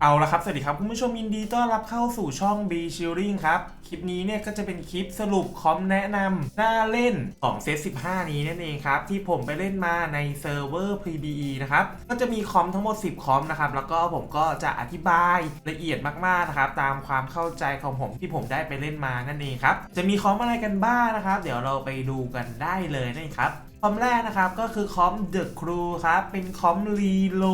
เอาละครับ สวัสดีครับคุณผู้ชมยินดีต้อนรับเข้าสู่ช่อง B Shielding ครับ คลิปนี้เนี่ยก็จะเป็นคลิปสรุปคอมแนะนำหน้าเล่นของเซต15 นี้นั่นเองครับ ที่ผมไปเล่นมาในเซิร์ฟเวอร์ PBE นะครับ ก็จะมีคอมทั้งหมด 10 คอมนะครับ แล้วก็ผมก็จะอธิบายละเอียดมากๆนะครับ ตามความเข้าใจของผมที่ผมได้ไปเล่นมานั่นเองครับ จะมีคอมอะไรกันบ้างนะครับ เดี๋ยวเราไปดูกันได้เลยนั่ครับ คอมแรกนะครับก็คือคอม The Crew ครับ เป็นคอมรีโล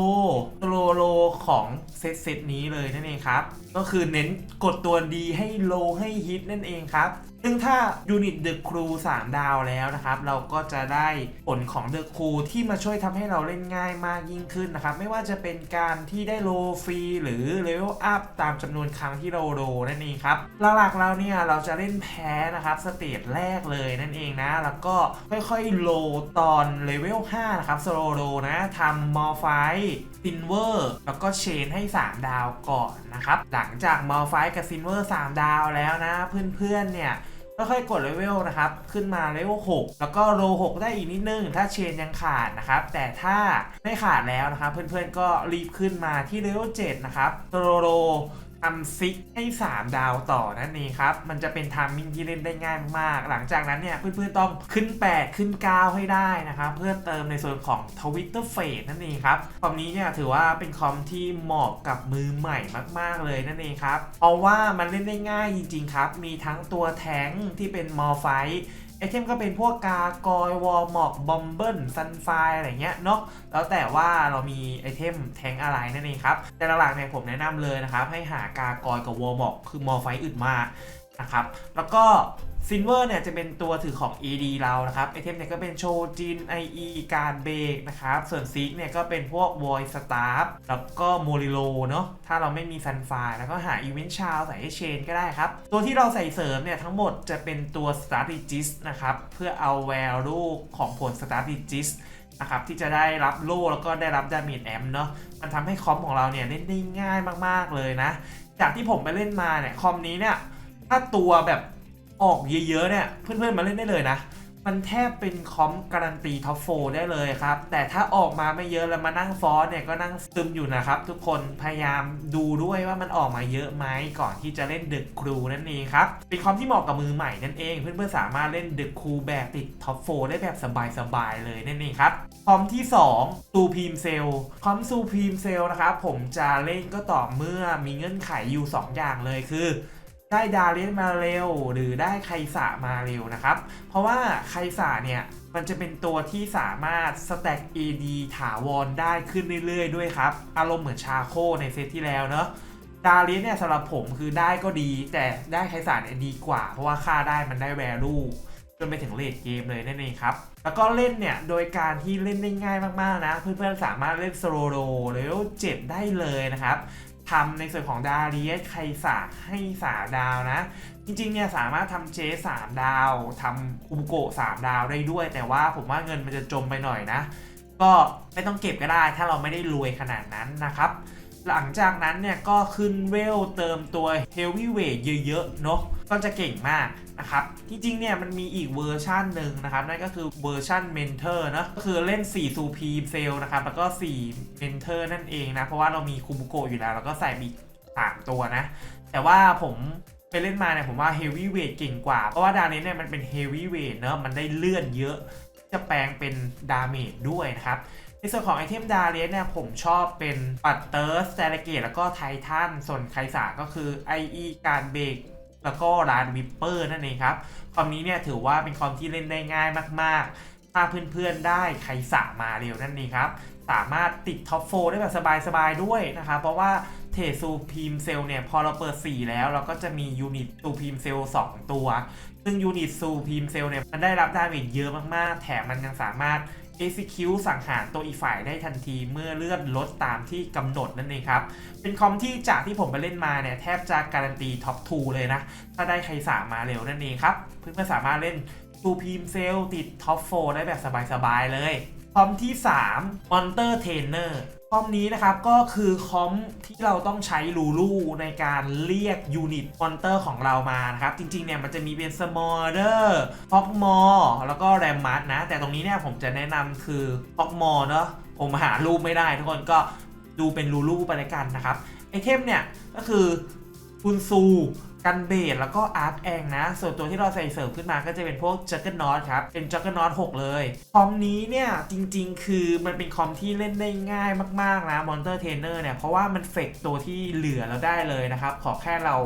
โลโลของเซตเซตนี้เลยนั่นเองครับ ก็คือเน้นกดตัวดีให้โลให้ฮิตนั่นเองครับ ซึ่งถ้ายูนิต The Crew 3 ดาวแล้วนะครับ เราก็จะได้ผลของ The Crew ที่มาช่วยทำให้เราเล่นง่ายมากยิ่งขึ้นนะครับ ไม่ว่าจะเป็นการที่ได้โลฟรีหรือเลเวลอัพตามจำนวนครั้งที่เราโลนั่นเองครับหลักๆแล้วเนี่ยเราจะเล่นแพ้นะครับสเตจแรกเลยนั่นเองนะ แล้วก็ค่อยๆโลตอนเลเวล 5 นะครับสโลโลนะทำมอลไฟซินเวอร์แล้วก็เชนให้ 3 ดาวก่อนนะครับ หลังจากมอลไฟกับซินเวอร์ 3 ดาวแล้วนะ เพื่อนๆเนี่ยค่อยๆกดเลเวลนะครับ ขึ้นมาเลเวล6แล้วก็โล6ได้อีกนิดนึง ถ้าเชนยังขาดนะครับ แต่ถ้าไม่ขาดแล้วนะครับ เพื่อนๆก็รีบขึ้นมาที่เลเวล7นะครับโลโล ทำซิกให้ 3 ดาวต่อนั่นเองครับ มันจะเป็นทามมิ่งที่เล่นได้ง่ายมากๆหลังจากนั้นเนี่ยเพื่อนๆต้องขึ้น 8 ขึ้น 9 ให้ได้นะครับ เพื่อเติมในส่วนของทวิตเตอร์เฟสนั่นเองครับ คอมนี้เนี่ยถือว่าเป็นคอมที่เหมาะกับมือใหม่มาก ๆ เลยนั่นเองครับ เพราะว่ามันเล่นได้ง่ายจริง ๆ ครับ มีทั้งตัวแทงที่เป็นมอไฟ ไอเทมก็เป็นพวกกากอยวอลหมอกบอมเบิลซันไฟอะไรเงี้ยเนาะแล้วแต่ว่าเรามีไอเทมแทงอะไรนั่นเองครับ แต่หลักๆเนี่ยผมแนะนำเลยนะครับ ให้หากากอยกับวอลหมอกคือมอไฟอึดมาก นะครับ แล้วก็ซินเวอร์เนี่ยจะเป็นตัวถือของ AD เรานะครับไอเทมเนี่ยก็เป็นโชจิน IE การเบกนะครับ ส่วนซิกเนี่ยก็เป็นพวก Void Staff แล้วก็โมริโลเนาะถ้าเราไม่มีซันไฟแล้วก็หาอีเวนต์ชาวใส่ให้เชนก็ได้ครับ ตัวที่เราใส่เสริมเนี่ยทั้งหมดจะเป็นตัว Strategist นะครับ เพื่อเอา value ของผล Strategist นะครับที่จะได้รับโล่แล้วก็ได้รับดาเมจแอมเนาะมันทำให้คอมของเราเนี่ยเล่นได้ง่ายมากๆเลยนะ จากที่ผมไปเล่นมาเนี่ยคอมนี้เนี่ย ถ้าตัวแบบออกเยอะๆเนี่ยเพื่อนๆมาเล่นได้เลยนะ มันแทบเป็นคอมการันตีท็อปโฟได้เลยครับ แต่ถ้าออกมาไม่เยอะแล้วมานั่งฟอสเนี่ยก็นั่งซึมอยู่นะครับ ทุกคนพยายามดูด้วยว่ามันออกมาเยอะไหมก่อนที่จะเล่นดึกครูนั่นเองครับ เป็นคอมที่เหมาะกับมือใหม่นั่นเอง เพื่อนๆสามารถเล่นดึกครูแบบติดท็อปโฟได้แบบสบายๆเลยนั่นเองครับคอมที่2ซูพีมเซลคอมซูพีมเซลนะครับผมจะเล่นก็ต่อเมื่อมีเงื่อนไขอยู่ 2 อย่างเลยคือ ได้ดาเลียนมาเร็ว หรือได้ไคสะมาเร็วนะครับ เพราะว่าไคสะเนี่ยมันจะเป็นตัวที่สามารถสแต็ก AD ถาวรได้ขึ้นเรื่อยๆ ด้วยครับ อารมณ์เหมือนชาโคในเซตที่แล้วเนอะดาเลียนเนี่ยสำหรับผมคือได้ก็ดี แต่ได้ไคสะเนี่ยดีกว่า เพราะว่าค่าได้มันได้แวลูจนไปถึงเลดเกมเลยนั่นเองครับ แล้วก็เล่นเนี่ย โดยการที่เล่นได้ง่ายมากๆนะ เพื่อนๆสามารถเล่นโซโลโรเลเวล7ได้เลยนะครับ ทำในส่วนของดาเรียสไคสาให้สาดาวนะ จริงๆเนี่ยสามารถทำเจสามดาวทำคุมโกะสามดาวได้ด้วย แต่ว่าผมว่าเงินมันจะจมไปหน่อยนะ ก็ไม่ต้องเก็บก็ได้ถ้าเราไม่ได้รวยขนาดนั้นนะครับ หลังจากนั้นเนี่ยก็ขึ้นเวลเติมตัวเฮลวี่เวทเยอะๆเนาะก็จะเก่งมาก นะครับ จริงๆเนี่ยมันมีอีกเวอร์ชันหนึ่งนะครับ นั่นก็คือเวอร์ชันเมนเทอร์นะก็คือเล่น 4 ซูพีเซลนะครับ แล้วก็4เมนเทอร์นั่นเองนะ เพราะว่าเรามีคุมโกะอยู่แล้ว แล้วก็ใส่บีสามตัวนะ แต่ว่าผมไปเล่นมาเนี่ยผมว่าเฮฟวี่เวทเก่งกว่า เพราะว่าดาเนสเนี่ยมันเป็นเฮฟวี่เวทเนอะมันได้เลื่อนเยอะ จะแปลงเป็นดาเมจด้วยนะครับในส่วนของไอเทมดาเลียสเนี่ยผมชอบเป็นปัตเตอร์สเตเลเกตแล้วก็ไททันส่วนไคสาก็คือ IE การเบรก แล้วก็รานวิปเปอร์นั่นเองครับคอมนี้เนี่ยถือว่าเป็นคอมที่เล่นได้ง่ายมากๆ ถ้าเพื่อนๆได้ไครสามาเร็วนั่นเองครับ สามารถติดท็อปโฟได้แบบสบายๆด้วยนะครับ เพราะว่าเทซูพีมเซลเนี่ยพอเราเปิด 4 แล้วเราก็จะมียูนิตซูพีมเซล2ตัว ซึ่งยูนิตซูพีมเซลเนี่ยมันได้รับดาเมจเยอะมากๆ แถมมันยังสามารถ execute สังหารตัวอีกฝ่ายได้ทันทีเมื่อเลื่อนลดตามที่กำหนดนั่นเองครับ เป็นคอมที่จากที่ผมไปเล่นมาเนี่ย แทบจะการันตีท็อป 2 เลยนะ ถ้าได้ใครสามมาเร็วนั่นเองครับ เพื่อนๆสามารถเล่นตูพีมเซลติดท็อป 4 ได้แบบสบายๆเลยคอมที่ 3 Monster Trainer คอมนี้นะครับก็คือคอมที่เราต้องใช้ลูลูในการเรียกยูนิตมอนเตอร์ของเรามานะครับ จริงๆเนี่ยมันจะมีเป็นสมอร์เดอร์พ็อกมอแล้วก็แรมมัสนะ แต่ตรงนี้เนี่ยผมจะแนะนำคือพ็อกมอเนาะผมหารูปไม่ได้ทุกคนก็ดูเป็นลูลูไปเลยกันนะครับไอเทมเนี่ยก็คือฟุนซู กันเบดแล้วก็อาร์ตแองนะ ส่วนตัวที่เราใส่เสริมขึ้นมาก็จะเป็นพวกจักเกิลนอตครับ เป็นจักเกิลนอต6เลย คอมนี้เนี่ย จริงๆ คือมันเป็นคอมที่เล่นได้ง่ายมากๆนะมอนเตอร์เทนเนอร์เนี่ย เพราะว่ามันเฟกตัวที่เหลือเราได้เลยนะครับ ขอแค่เรา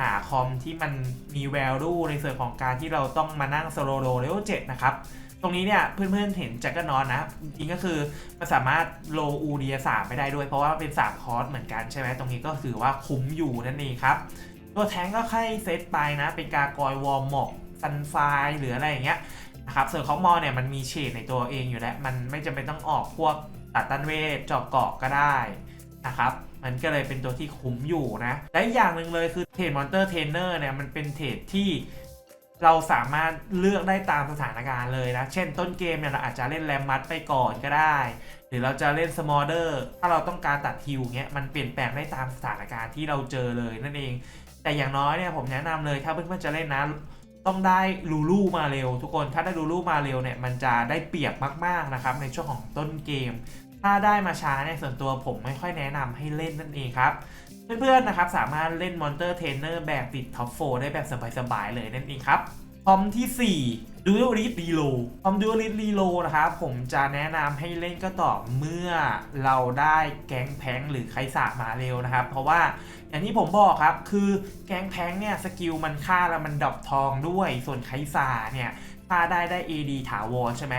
หาคอมที่มันมีแวลูในส่วนของการที่เราต้องมานั่งโซโลโลเลเวล7นะครับตรงนี้เนี่ยเพื่อนๆเห็นแจ็คเก็ตนอนนะ จริงก็คือมันสามารถโลอูเดียสามไม่ได้ด้วย เพราะว่าเป็น 3 คอร์สเหมือนกันใช่ไหมตรงนี้ก็ถือว่าคุ้มอยู่นั่นเองครับ ตัวแทงก็ค่อยเซตไปนะ เป็นกากอยวอร์มหมอกซันไฟหรืออะไรอย่างเงี้ยนะครับส่วนของมอเนี่ยมันมีเฉดในตัวเองอยู่แล้ว มันไม่จำเป็นต้องออกพวกตัดตันเวทจาะเกาะก็ได้นะครับมันก็เลยเป็นตัวที่คุ้มอยู่นะ และอีกอย่างหนึ่งเลยคือเทรดมอนเตอร์เทรนเนอร์เนี่ยมันเป็นเทรดที่เราสามารถเลือกได้ตามสถานการณ์เลยนะ เช่นต้นเกมเนี่ยเราอาจจะเล่นแรมมัดไปก่อนก็ได้ หรือเราจะเล่นสมอลเดอร์ถ้าเราต้องการตัดฮิวเงี้ยมันเปลี่ยนแปลงได้ตามสถานการณ์ที่เราเจอเลยนั่นเอง แต่อย่างน้อยเนี่ยผมแนะนำเลยถ้าเพื่อนๆจะเล่นนะต้องได้ลูลูมาเร็ว ทุกคนถ้าได้ลูลูมาเร็วเนี่ยมันจะได้เปรียบมากๆนะครับในช่วงของต้นเกม ถ้าได้มาช้าเนี่ยส่วนตัวผมไม่ค่อยแนะนำให้เล่นนั่นเองครับเพื่อนๆนะครับสามารถเล่นมอนเตอร์เทรนเนอร์แบบติดท็อปโฟได้แบบสบายๆเลยนั่นเองครับพร้อมที่ 4 ดูโอริสรีโลคอมดูโอริสรีโลนะครับผมจะแนะนำให้เล่นก็ต่อเมื่อเราได้แก๊งแพงหรือไคสามาเร็วนะครับ เพราะว่าอย่างที่ผมบอกครับ คือแก๊งแพงเนี่ยสกิลมันฆ่าแล้วมันดรอปทองด้วย ส่วนไคสาเนี่ยฆ่าได้ได้ AD ถาวรใช่ไหม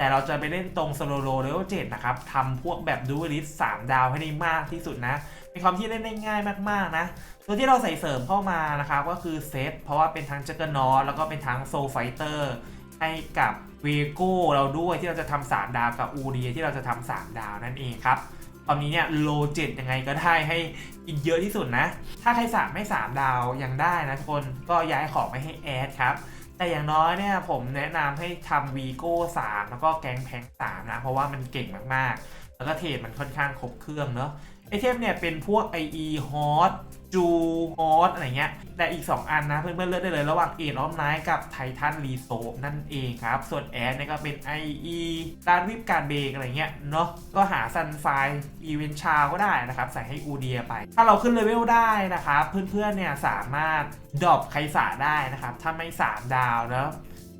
แต่เราจะไปเล่นตรงโซโลโลเลเวลเจ็ดนะครับทำพวกแบบดูลิสสามดาวให้ได้มากที่สุดนะเป็นความที่เล่นได้ง่ายมากๆนะ ตัวที่เราใส่เสริมเข้ามานะครับก็คือเซตเพราะว่าเป็นทั้งจักรนอแล้วก็เป็นทั้งโซไฟเตอร์ให้กับเวโก้เราด้วยที่เราจะทำสามดาวกับอูดีที่เราจะทำสามดาวนั่นเองครับตอนนี้เนี่ยโลเจ็ดยังไงก็ได้ให้กินเยอะที่สุดนะ ถ้าใครสามไม่สามดาวยังได้นะทุกคนก็ย้ายของไปให้แอดครับ แต่อย่างน้อยเนี่ยผมแนะนำให้ทำวีโก้3แล้วก็แกงแพง3นะ เพราะว่ามันเก่งมากๆ แล้วก็เทรดมันค่อนข้างครบเครื่องเนาะไอเทมเนี่ยเป็นพวก IE Hot จูฮอตอะไรเงี้ย แต่อีก 2 อันนะ เพื่อนๆเลือกได้เลยระหว่างเอ็นออฟไนท์กับไททันรีโซนั่นเองครับ ส่วนแอดเนี่ยก็เป็น IE ดานวิบการเบรกอะไรเงี้ยเนาะก็หาซันไฟอีเวนชาก็ได้นะครับ ใส่ให้อูเดียไป ถ้าเราขึ้นเลเวลได้นะครับ เพื่อนๆเนี่ยสามารถดรอปไคสาได้นะครับ ถ้าไม่ 3 ดาวเนาะ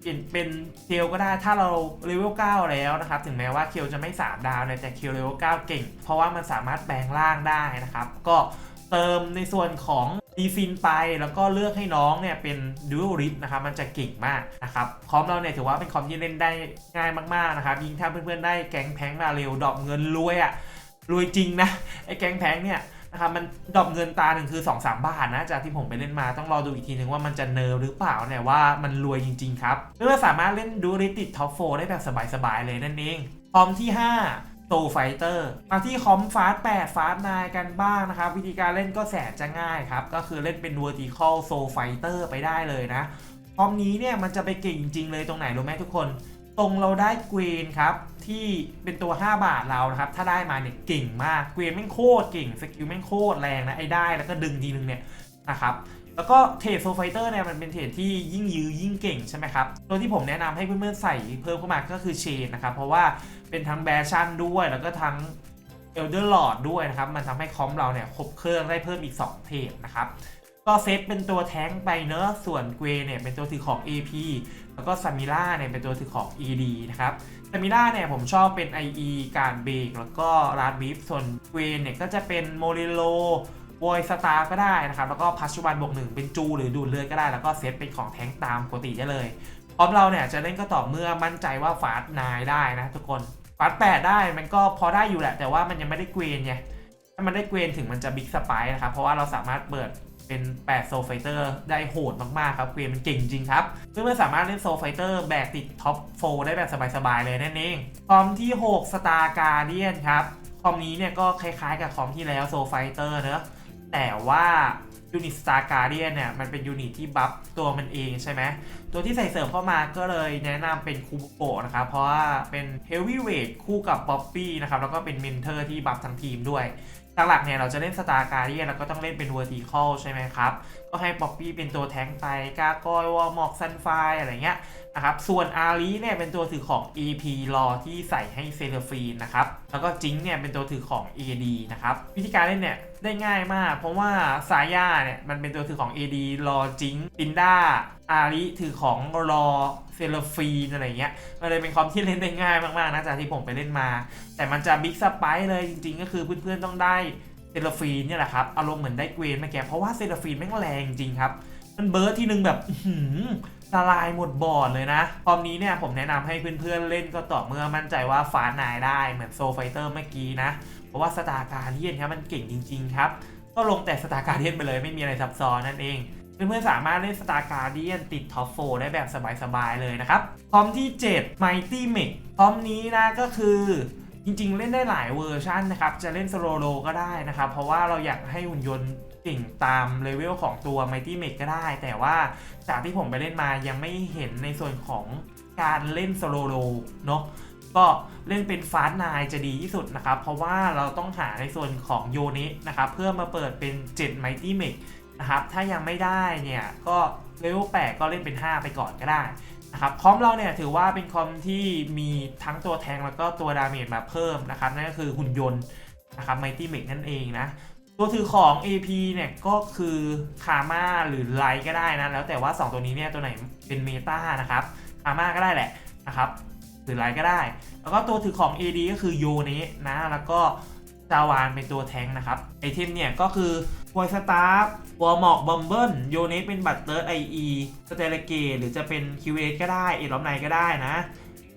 เปลี่ยนเป็นเคียวก็ได้ถ้าเราเลเวล9แล้วนะครับ ถึงแม้ว่าเคียวจะไม่ 3 ดาวเนี่ยแต่เคียวเลเวล9เก่ง เพราะว่ามันสามารถแปลงร่างได้นะครับ ก็ เติมในส่วนของดีฟินไปแล้วก็เลือกให้น้องเนี่ยเป็นดูลริสนะครับมันจะเก่งมากนะครับคอมเราเนี่ยถือว่าเป็นคอมที่เล่นได้ง่ายมากๆนะครับยิ่งถ้าเพื่อนๆได้แก๊งแพงมาเร็วดอปเงินรวยอะ่ะรวยจริงนะไอ้แก๊งแพงเนี่ยนะครับมันดอปเงินตาหนึ่งคือ2 3บาทนะจากที่ผมไปเล่นมาต้องรอดูอีกทีนึงว่ามันจะเนิร์ฟหรือเปล่าเนี่ยว่ามันรวยจริง ๆ ครับเพื่อสามารถเล่นดูริติดท็อปโฟได้แบบสบายๆเลยนั่นเองคอมที่ 5 โตไฟเตอร์มาที่คอมฟาส8ฟาส9กันบ้างนะครับ วิธีการเล่นก็แสนจะง่ายครับ ก็คือเล่นเป็น vertical soul fighter ไปได้เลยนะคอมนี้เนี่ยมันจะไปเก่งจริง ๆ เลยตรงไหนรู้ไหมทุกคน ตรงเราได้เกวนครับ ที่เป็นตัว 5 บาทเรานะครับ ถ้าได้มาเนี่ยเก่งมากเกวนแม่งโคตรเก่งสกิลแม่งโคตรแรงนะไอ้ได้แล้วก็ดึงทีนึงเนี่ยนะครับ แล้วก็เทรดโซไฟเตอร์เนี่ยมันเป็นเทรดที่ยิ่งยื้อยิ่งเก่งใช่ไหมครับ ตัวที่ผมแนะนำให้เพื่อนๆใส่เพิ่มเข้ามาก็คือเชนนะครับ เพราะว่าเป็นทั้งแบชั่นด้วยแล้วก็ทั้งเอลเดอร์ลอดด้วยนะครับ มันทำให้คอมเราเนี่ยครบเครื่องได้เพิ่มอีก 2 เทรดนะครับ ก็เซตเป็นตัวแท้งไปเนอะส่วนเกวเนี่ยเป็นตัวถือของ AP แล้วก็ซามิล่าเนี่ยเป็นตัวถือของ ED นะครับซามิล่าเนี่ยผมชอบเป็น IE การเบรกแล้วก็ราดบีฟส่วนเกวเนี่ยก็จะเป็นโมเรโล วอยสตาร์ก็ได้นะครับ แล้วก็พัชจุบันบวกหนึ่งเป็นจู หรือดูดเลือดก็ได้ แล้วก็เซตเป็นของแทงตามปกติได้เลยพร้อมเราเนี่ยจะเล่นก็ต่อเมื่อมั่นใจว่าฟาสนายได้นะทุกคนฟาสแปดได้มันก็พอได้อยู่แหละ แต่ว่ามันยังไม่ได้เกวนไงถ้ามันได้เกวนถึงมันจะบิ๊กสไปนะครับ เพราะว่าเราสามารถเปิดเป็น8โซไฟเตอร์ได้โหดมากๆครับเกวนมันเก่งจริงครับเพื่อนสามารถเล่นโซไฟเตอร์แบกติดท็อป4ได้แบบสบายๆเลยนั่นเองคอมที่6 Star Guardian ครับคอมนี้เนี่ยก็คล้ายๆกับคอมที่แล้วโซไฟเตอร์เนอะ แต่ว่ายูนิตสตาร์การเดียนเนี่ยมันเป็นยูนิตที่บัฟตัวมันเองใช่ไหมตัวที่ใส่เสริมเข้ามาก็เลยแนะนำเป็นคูโกะนะครับ เพราะว่าเป็นเฮลวีเวทคู่กับป๊อปปี้นะครับ แล้วก็เป็นเมนเทอร์ที่บัฟทั้งทีมด้วยหลักๆเนี่ยเราจะเล่นสตาร์การ์เดียนแล้วก็ต้องเล่นเป็นเวอร์ติคอลใช่ไหมครับ ก็ให้ป๊อปปี้เป็นตัวแทงไปกากอยวอลมอกซันไฟอะไรเงี้ยนะครับ ส่วนอารีเนี่ยเป็นตัวถือของ EP รอที่ใส่ให้เซเลฟีนนะครับ แล้วก็จิงเนี่ยเป็นตัวถือของ AD นะครับ วิธีการเล่นเนี่ยได้ง่ายมาก เพราะว่าสายาเนี่ยมันเป็นตัวถือของ AD รอจิงตินด้าอาริถือของรอเซเลฟีนอะไรเงี้ยมันเลยเป็นคอมที่เล่นได้ง่ายมากๆนะจากที่ผมไปเล่นมา แต่มันจะบิ๊กสไปเลยจริง ๆ ก็คือเพื่อนๆต้องได้ เซลฟีนเนี่ยแหละครับอารมณ์เหมือนได้เกวนมื่อกี้เพราะว่าเซลฟีนแม่งแรงจริงครับ มันเบิร์ดทีนึงแบบหือละลายหมดบอร์ดเลยนะคอมนี้เนี่ยผมแนะนำให้เพื่อนๆเล่นก็ต่อเมื่อมั่นใจว่าฟ้านายได้เหมือนโซไฟเตอร์เมื่อกี้นะ เพราะว่าสตาร์การเดียนครับมันเก่งจริง ๆ ครับ ก็ลงแต่สตาร์การเดียนไปเลยไม่มีอะไรซับซ้อนนั่นเองเพื่อนๆสามารถเล่นสตาร์การเดียนติดท็อปโฟได้แบบสบายๆเลยนะครับพร้อมที่ 7 Mighty m e c พร้อมนี้นะก็คือ ริงๆ เล่นได้หลายเวอร์ชันนะครับ จะเล่นสโลโลก็ได้นะครับ เพราะว่าเราอยากให้หุ่นยนต์เก่งตามเลเวลของตัว Mighty m e c ก็ได้ แต่ว่าจากที่ผมไปเล่นมายังไม่เห็นในส่วนของการเล่นสโลโลเนาะก็เล่นเป็นฟาสไนจะดีที่สุดนะครับ เพราะว่าเราต้องหาในส่วนของโยนินะครับ เพื่อมาเปิดเป็น7 Mighty m e c นะครับ ถ้ายังไม่ได้เนี่ย ก็เลเวล8ก็เล่นเป็น 5 ไปก่อนก็ได้ นะครับคอมเราเนี่ยถือว่าเป็นคอมที่มีทั้งตัวแทงแล้วก็ตัวดาเมจมาเพิ่มนะครับนั่นก็คือหุ่นยนต์นะครับ Mighty m e c นั่นเองนะตัวถือของ AP เนี่ยก็คือคาม่าหรือไลท์ก็ได้นะแล้วแต่ว่า 2 ตัวนี้เนี่ยตัวไหนเป็นเมตานะครับคาม่าก็ได้แหละนะครับหรือไลท์ก็ได้ แล้วก็ตัวถือของ AD ก็คือโยเนะนะแล้วก็ จาวานเป็นตัวแทงนะครับ ไอเทมเนี่ยก็คือวอยสตาร์วอลมอกบอมเบิลโยเนะเป็นบัตเตอร์ไอเอสเตเลเกหรือจะเป็น QA ก็ได้เอลอมไนก็ได้นะ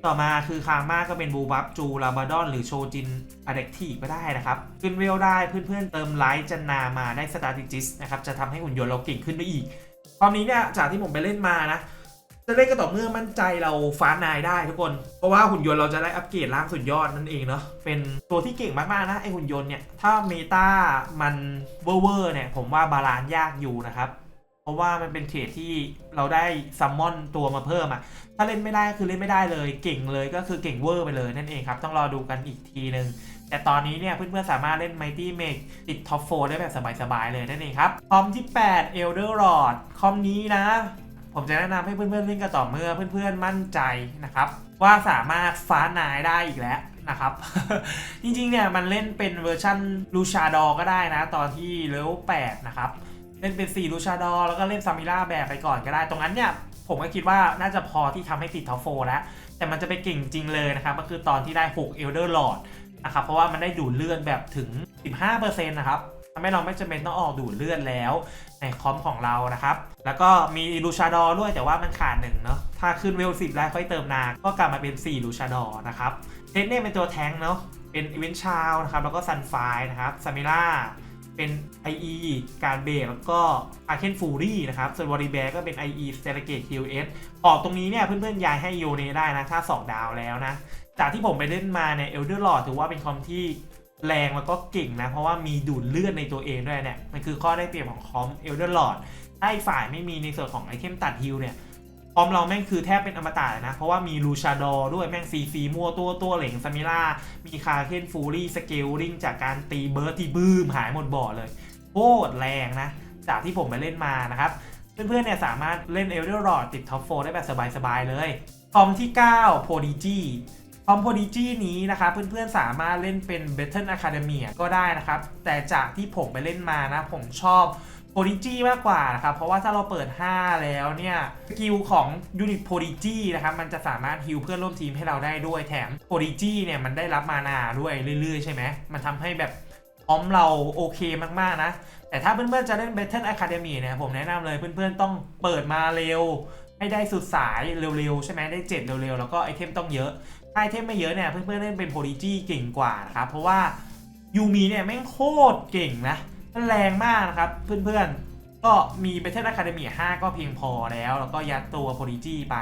ต่อมาคือคาม่าก็เป็นบูบับจูลาบาดอนหรือโชจินอะเด็กทีก็ได้นะครับ ขึ้นเวลได้เพื่อนๆเติมไลท์จันนามาได้สตาติจิสนะครับ จะทำให้หุ่นยนต์เราเก่งขึ้นได้อีก ตอนนี้เนี่ยจากที่ผมไปเล่นมานะ จะเล่นก็ต่อเมื่อมั่นใจเราฟ้านายได้ทุกคน เพราะว่าหุ่นยนต์เราจะได้อัปเกรดร่างสุดยอดนั่นเองเนาะ เป็นตัวที่เก่งมากๆนะไอหุ่นยนต์เนี่ย ถ้าเมตามันเวอร์เวอร์เนี่ยผมว่าบาลานซ์ยากอยู่นะครับ เพราะว่ามันเป็นเทรดที่เราได้ซัมมอนตัวมาเพิ่มอะถ้าเล่นไม่ได้คือเล่นไม่ได้เลย เก่งเลยก็คือเก่งเวอร์ไปเลยนั่นเองครับ ต้องรอดูกันอีกทีนึงแต่ตอนนี้เนี่ยเพื่อนๆสามารถเล่น Mighty Make ติดท็อป4ได้แบบสบายๆเลยนั่นเองครับคอมที่ 8 Elder Lord คอมนี้นะ ผมจะแนะนำให้เพื่อนๆเล่นกันต่อเมื่อเพื่อนๆมั่นใจนะครับ ว่าสามารถฟ้านายได้อีกแล้วนะครับ จริงๆเนี่ยมันเล่นเป็นเวอร์ชันลูชาดอก็ได้นะ ตอนที่เลเวล8นะครับ เล่นเป็น 4 ลูชาดอ แล้วก็เล่นซามิล่าแบบไปก่อนก็ได้ ตรงนั้นเนี่ยผมก็คิดว่าน่าจะพอที่ทำให้ติดท็อปโฟแล้ว แต่มันจะไปเก่งจริงเลยนะครับ ก็คือตอนที่ได้ 6 Elder Lord นะครับเพราะว่ามันได้ดูดเลือดแบบถึง 15%นะครับ ทำให้เราไม่จำเป็นต้องออกดูดเลือดแล้วในคอมของเรานะครับ แล้วก็มีลูชาดอด้วยแต่ว่ามันขาดหนึ่งเนาะ ถ้าขึ้นเวล10แล้วค่อยเติมนา ก็กลับมาเป็น 4 ลูชาดอนะครับเทสเนี่ยเป็นตัวแทงเนาะ เป็นอีเวนชาวนะครับ แล้วก็ซันไฟนะครับซามิล่า เป็น IE การเบรกแล้วก็อาเคนฟูรี่นะครับ ส่วนวอรีแบก็เป็น IE s t e l a g a t e QS ออกตรงนี้เนี่ยเพื่อนๆย้ายให้โยเนได้นะ ถ้า 2 ดาวแล้วนะ จากที่ผมไปเล่นมาเนี่ยเอลเดอร์ลอดถือว่าเป็นคอมที่ แรงแล้วก็เก่งนะ เพราะว่ามีดูดเลือดในตัวเองด้วยเนี่ย มันคือข้อได้เปรียบของคอมเอลเดอร์ลอดถ้าอีกฝ่ายไม่มีในส่วนของไอเทมตัดฮิลเนี่ยคอมเราแม่งคือแทบเป็นอมตะนะ เพราะว่ามีลูชาดอด้วยแม่งซีซีมั่วตัวตัวเหล่งซามิล่า มีคาเคนฟูรี่สเกลลิงจากการตีเบิร์ดที่บืมหายหมดบ่อเลยโคตรแรงนะ จากที่ผมไปเล่นมานะครับ เพื่อนๆเนี่ยสามารถเล่นเอลเดอร์รอดติดท็อปโฟได้แบบสบายๆเลยคอมที่ 9 Prodigy คอม Prodigy นี้นะครับเพื่อนๆสามารถเล่นเป็น Battle Academia ก็ได้นะครับ แต่จากที่ผมไปเล่นมานะ ผมชอบ Prodigy มากกว่านะครับ เพราะว่าถ้าเราเปิด 5 แล้วเนี่ยสกิลของ Unit Prodigy นะครับมันจะสามารถฮิลเพื่อนร่วมทีมให้เราได้ด้วยแถม Prodigy เนี่ยมันได้รับมานาด้วยเรื่อยๆ ใช่ไหมมันทำให้แบบพร้อมเราโอเคมากๆนะ แต่ถ้าเพื่อนๆจะเล่น Battle Academy เนี่ยผมแนะนำเลยเพื่อนๆต้องเปิดมาเร็วให้ได้สุดสายเร็วๆ ใช่ไหมได้ 7 เร็วๆ แล้วก็ไอเทมต้องเยอะ ถ้าไอเทมไม่เยอะเนี่ยเพื่อนๆเล่นเป็น Prodigy เก่งกว่านะครับเพราะว่ายูมีเนี่ยแม่งโคตรเก่งนะมันแรงมากนะครับเพื่อนๆ ก็มี Battle Academy 5ก็เพียงพอแล้ว แล้วก็ยัดตัว Prodigy ไป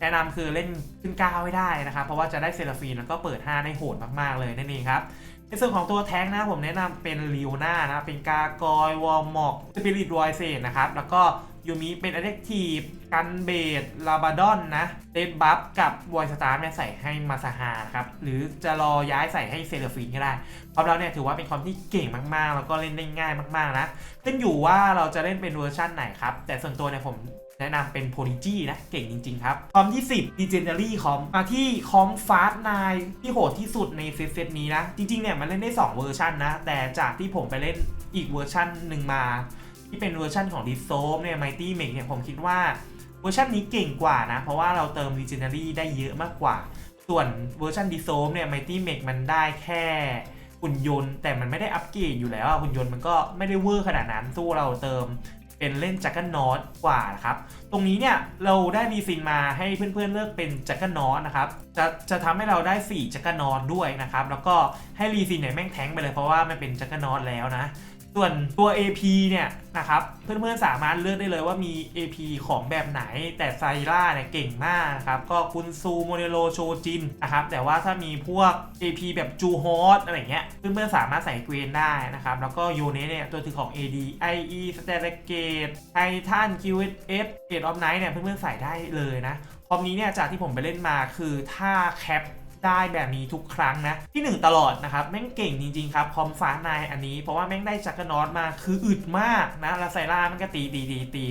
แนะนำคือเล่นขึ้น9ให้ได้นะครับ เพราะว่าจะได้เซราฟีนแล้วก็เปิด 5 ได้โหดมากๆเลยนั่นเองครับในส่วนของตัวแท้งนะผมแนะนำเป็นลิโอนานะเป็นกากอยวอลมอกสปิริตวอยเซนนะครับแล้วก็ ยูมิเป็นอะเ c กทีฟกันเบดลาบาดอนนะเดนบัฟกับวอยสตาร์เนี่ยใส่ให้มาซาฮาครับ หรือจะรอย้ายใส่ให้เซเลฟินก็ได้เพราะเราเนี่ยถือว่าเป็นคอมที่เก่งมากๆ แล้วก็เล่นได้ง่ายมากๆนะขึ้นอยู่ว่าเราจะเล่นเป็นเวอร์ชั่นไหนครับ แต่ส่วนตัวเนี่ยผมแนะนำเป็น Prodigy นะ เก่งจริง ๆ ครับ คอมที่ 10 Legendary คอมมาที่คอม Fast 9 ที่โหดที่สุดในเซตเซตนี้นะ จริง ๆ เนี่ย มันเล่นได้ 2 เวอร์ชันนะ แต่จากที่ผมไปเล่นอีกเวอร์ชันหนึ่งมา ที่เป็นเวอร์ชันของ d i s o m เนี่ย Mighty Mech เนี่ยผมคิดว่าเวอร์ชันนี้เก่งกว่านะ เพราะว่าเราเติม Legendary ได้เยอะมากกว่า ส่วนเวอร์ชัน d i s o m เนี่ย Mighty Mech มันได้แค่หุ่นยนต์ แต่มันไม่ได้อัปเกรดอยู่แล้วหุ่นยนต์มันก็ไม่ได้เวอร์ขนาดนั้นสู้เราเติมเป็นเล่นจักรนอตกว่านะครับ ตรงนี้เนี่ยเราได้รีซินมาให้เพื่อนๆเลือกเป็นจักรนอตนะครับ จะจะทำให้เราได้ 4 จักรนอตด้วยนะครับ แล้วก็ให้รีซินเนี่ยแม่งแทงไปเลยเพราะว่ามันเป็นจักรนอตแล้วนะ ส่วนตัว AP เนี่ยนะครับเพื่อนๆสามารถเลือกได้เลยว่ามี AP ของแบบไหน แต่ไซร่าเนี่ยเก่งมากนะครับก็คุณซูโมเดโลโชจินนะครับแต่ว่าถ้ามีพวก AP แบบจูฮอสอะไรเงี้ยเพื่อนๆสามารถใส่เกวนได้นะครับแล้วก็โยเนเนี่ยตัวถือของ AD IE s t a r g a t e ไททัน QSF Gate of Night เนี่ยเพื่อนๆใส่ได้เลยนะคอมนี้เนี่ยจากที่ผมไปเล่นมาคือถ้าแคป ได้แบบนี้ทุกครั้งนะ ที่ 1 ตลอดนะครับ แม่งเก่งจริงๆครับ คอมฟ้านายอันนี้ เพราะว่าแม่งได้จักรนอตมาคืออึดมากนะลาไซร่ามันก็ตีตีตีตี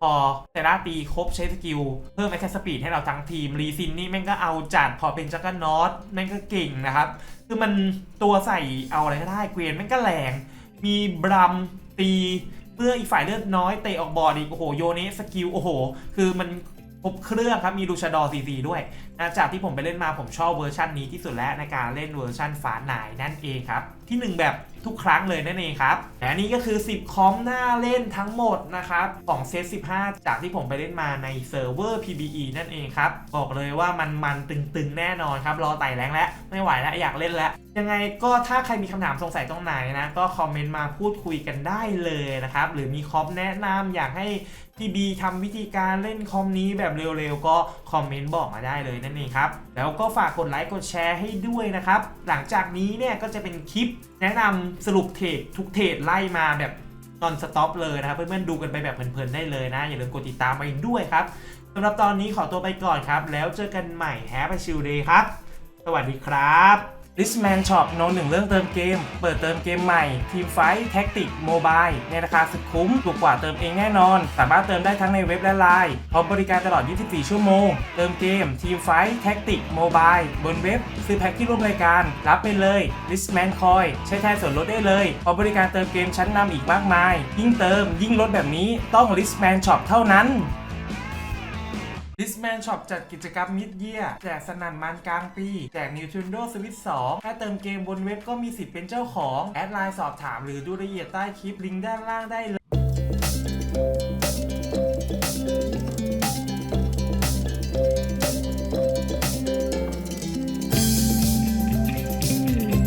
พอไซร่าตีครบใช้สกิล เพิ่มแอคสปีดให้เราทั้งทีมรีซินนี่แม่งก็เอาจัดพอเป็นจักรนอตแม่งก็เก่งนะครับ คือมันตัวใส่เอาอะไรก็ได้เกวียนแม่งก็แรง มีบรัมตีเพื่ออีกฝ่ายเลือดน้อยเตะออกบอร์ดอีกโอ้โหโยเนสกิลโอ้โห คือมัน ครบเครื่องครับมีลูชาดอซีซีด้วยนะจากที่ผมไปเล่นมาผมชอบเวอร์ชันนี้ที่สุดแล้วในการเล่นเวอร์ชันฝาหนายนั่นเองครับ ที่ 1 แบบทุกครั้งเลยนั่นเองครับและนี่ก็คือ 10 คอมหน้าเล่นทั้งหมดนะครับของเซต15 จากที่ผมไปเล่นมาในเซิร์ฟเวอร์ PBE นั่นเองครับบอกเลยว่ามันมันตึงๆ แน่นอนครับ รอไต่แรงแล้วไม่ไหวแล้วอยากเล่นแล้ว ยังไงก็ถ้าใครมีคำถามสงสัยตรงไหนนะ ก็คอมเมนต์มาพูดคุยกันได้เลยนะครับหรือมีคอมแนะนำอยากให้ พี่บีทำวิธีการเล่นคอมนี้แบบเร็วๆ ก็คอมเมนต์บอกมาได้เลยนั่นเองครับ แล้วก็ฝากกดไลค์กดแชร์ให้ด้วยนะครับ หลังจากนี้เนี่ยก็จะเป็นคลิปแนะนำสรุปเทรดทุกเทรดไล่มาแบบนอนสต็อปเลยนะครับ เพื่อนๆดูกันไปแบบเพลินๆได้เลยนะ อย่าลืมกดติดตามไปด้วยครับสำหรับตอนนี้ขอตัวไปก่อนครับ แล้วเจอกันใหม่แฮปปี้ชิลเดย์ครับ สวัสดีครับ l i s t Man Shop โนหนึ่งเรื่องเติมเกม เปิดเติมเกมใหม่ ทีมไฟท์แท็กติกโมบายในราคาสุดคุ้ม ถูกกว่าเติมเองแน่นอน สามารถเติมได้ทั้งในเว็บและไลน์พร้อมบริการตลอด 24 ชั่วโมง เติมเกม ทีมไฟท์แท็กติกโมบายบนเว็บ ซื้อแพ็คที่ร่วมรายการ รับไปเลย l i s t Man Coin ใช้แทนส่วนลดได้เลยพร้อมบริการเติมเกมชั้นนำอีกมากมาย ยิ่งเติมยิ่งลดแบบนี้ต้อง l i s t Man Shop เท่านั้น ดิสแมนช็อปจัดกิจกรรมมิดเยียแจกสนันมันกลางปี แจก Nintendo Switch 2แค่เติมเกมบนเว็บก็มีสิทธิ์เป็นเจ้าของ แอดไลน์สอบถามหรือดูรายละเอียดใต้คลิปลิงก์ด้านล่างได้เลย